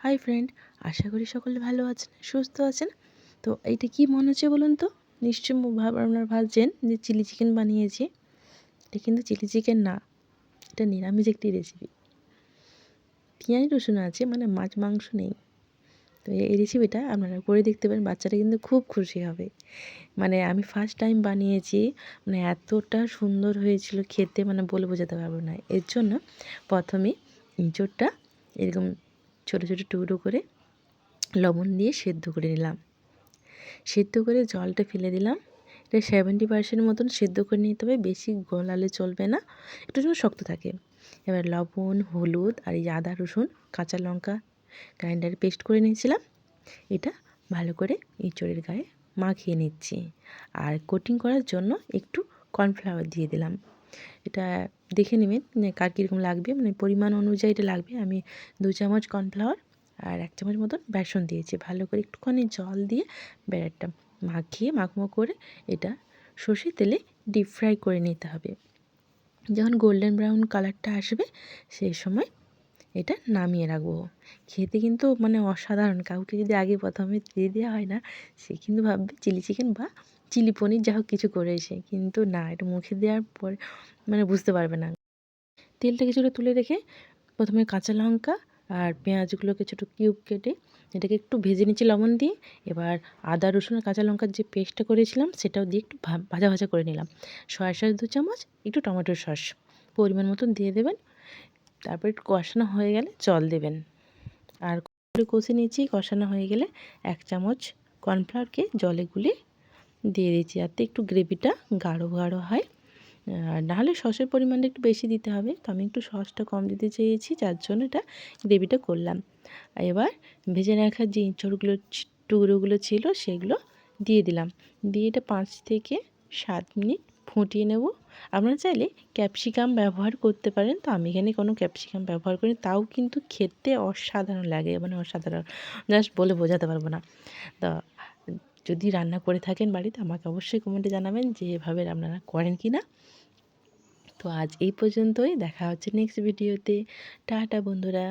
Hi friend, আশা করি সকলে ভালো আছেন, সুস্থ আছেন। তো এইটা কি মনে হচ্ছে বলুন তো? নিশ্চয় ভাব, আপনারা ভাবছেন যে চিলি চিকেন বানিয়েছি। এটা কিন্তু চিলি চিকেন না, এটা নিরামিষ একটি রেসিপি পেঁয়াজ, রসুন আছে মানে মাছ, মাংস নেই। তো এই রেসিপিটা আপনারা করে দেখতে পারেন, বাচ্চারা কিন্তু খুব খুশি হবে। মানে আমি ফার্স্ট টাইম বানিয়েছি মানে এতটা সুন্দর হয়েছিল খেতে মানে বলে বোঝাতে পারব না। এর জন্য প্রথমে ইঁচড়টা এরকম ছোটো ছোটো টুকরো করে লবণ দিয়ে সেদ্ধ করে নিলাম। সেদ্ধ করে জলটা ফেলে দিলাম। এটা সেভেন্টি পার্সেন্ট মতন সেদ্ধ করে নিতে হবে, বেশি গলালে চলবে না, একটু যেন শক্ত থাকে। এবার লবণ, হলুদ আর এই আদা, রসুন, কাঁচা লঙ্কা গ্রাইন্ডারে পেস্ট করে নিয়েছিলাম। এটা ভালো করে ইঁচড়ের গায়ে মাখিয়ে নিচ্ছি। আর কোটিং করার জন্য একটু কর্নফ্লাওয়ার দিয়ে দিলাম। এটা দেখে নেবেন কার কীরকম লাগবে মানে পরিমাণ অনুযায়ী এটা লাগবে। আমি দু চামচ কর্নফ্লাওয়ার আর এক চামচ মতন বেসন দিয়েছি। ভালো করে একটুখানি জল দিয়ে ব্যাটারটা মাখিয়ে মাখমো করে এটা সর্ষে তেলে ডিপ ফ্রাই করে নিতে হবে। যখন গোল্ডেন ব্রাউন কালারটা আসবে, সেই সময় এটা নামিয়ে রাখব। খেতে কিন্তু মানে অসাধারণ। কাউকে যদি আগে প্রথমে দিয়ে দেওয়া হয় না, সে কিন্তু ভাববে চিলি চিকেন বা চিলি পনির যা হোক কিছু করেছে কিন্তু না, এটা মুখে দেওয়ার পরে মানে বুঝতে পারবে না। তেলটা কিছুটা তুলে রেখে প্রথমে কাঁচা লঙ্কা আর পেঁয়াজগুলোকে ছোটো কিউব কেটে এটাকে একটু ভেজে নিচ্ছি লবণ দিয়ে। এবার আদা, রসুন আর কাঁচা লঙ্কার যে পেস্টটা করেছিলাম, সেটাও দিয়ে একটু ভাজা ভাজা করে নিলাম। সয়া সস দু চামচ, একটু টমেটোর সস। পরিমাণ মতন দিয়ে দেবেন। তারপর একটু কষানো হয়ে গেলে জল দেবেন। আর কষে নিয়েছি, কষানো হয়ে গেলে এক চামচ কর্নফ্লাওয়ারকে জলে গুলে দিয়ে দিচ্ছি যাতে একটু গ্রেভিটা গাঢ় গাঢ় হয়। আর নাহলে সসের পরিমাণটা একটু বেশি দিতে হবে। তো আমি একটু সসটা কম দিতে চেয়েছি, যার জন্য এটা গ্রেভিটা করলাম। এবার ভেজে রাখার যে ইঁচড়গুলো, টুকরোগুলো ছিল, সেগুলো দিয়ে দিলাম। দিয়ে এটা পাঁচ থেকে সাত মিনিট ফুটিয়ে নেব। আপনারা চাইলে ক্যাপসিকাম ব্যবহার করতে পারেন। তো আমি এখানে কোনো ক্যাপসিকাম ব্যবহার করি তাও কিন্তু খেতে অসাধারণ লাগে। মানে অসাধারণ। জাস্ট বলে বোঝাতে পারব না। তো যদি রান্না করে থাকেন বাড়িতে, আমাকে অবশ্যই কমেন্টে জানাবেন যে এভাবে আপনারা করেন কি না তো আজ এই পর্যন্তই। দেখা হচ্ছে নেক্সট ভিডিওতে টাটা বন্ধুরা।